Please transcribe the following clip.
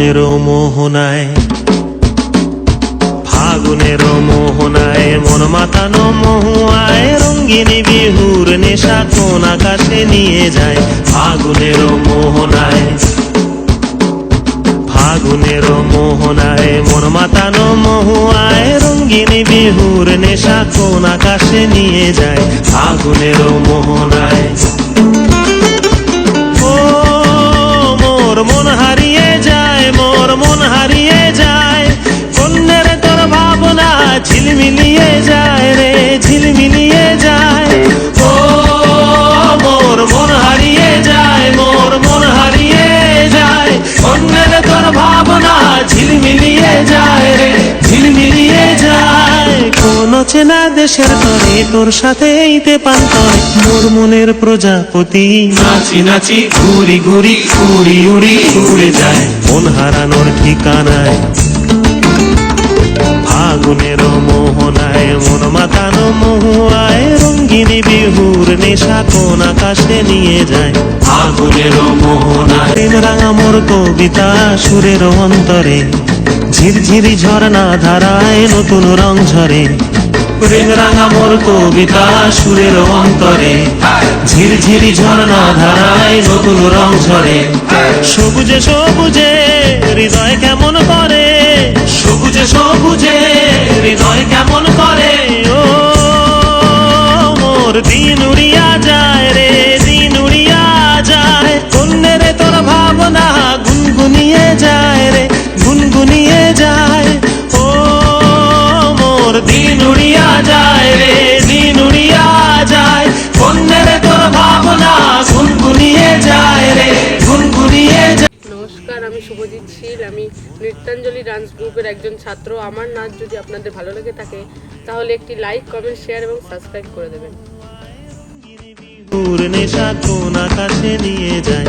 ফাগুনের মোহনায় ফাগুনের মোহনায় মন মাতানো মহুয়ায় রঙ্গিনী বিহুর নেশা কোন আকাশে নিয়ে যায়। ফাগুনের মোহনায় ফাগুনের মোহনায় মন মাতানো মহুয়ায় রঙ্গিনী বিহুর নেশা কোন আকাশে নিয়ে যায়। ফাগুনের মোহনায় কোন চেনা দেশের তরে তোর সাথে এইতে পান্তরে মোর মনের প্রজাপতি। নাচি নাচি ঘুরি ঘুরি উড়ি উড়ি উড়ে যায়। মন হারানোর ঠিকানায় ফাগুনের মোহনায় মন মাতানো মহুয়ায় রঙ্গিনী বিহুর নেশা কোন আকাশে নিয়ে যায়। ফাগুনের মোহনায়। প্রেম রাঙা মোর কবিতা সুরের অন্তরে ঝিরঝিরি ঝর্ণা ধারায় নতুন রং ঝরে। প্রেম রাঙা মোর কবিতা সুরের অন্তরে। ঝিরঝিরি ঝর্ণা ধারায় নতুন রং ঝরে। সবুজে সবুজে হৃদয় কেমন করে? সবুজে সবুজে হৃদয় কেমন করে? ও, মোর দিন উড়িয়া যায় রে, দিন উড়িয়া যায়। কন্যের তোর ভাবনা গুনগুনিয়ে যায় রে, গুনগুনিয়ে আমি শুভজিৎ শীল, আমি নৃত্যাঞ্জলি ডান্স গ্রুপের একজন ছাত্র। আমার নাচ যদি আপনাদের ভালো লেগে থাকে, তাহলে একটি লাইক, কমেন্ট, শেয়ার এবং সাবস্ক্রাইব করে দেবেন। নিয়ে যায়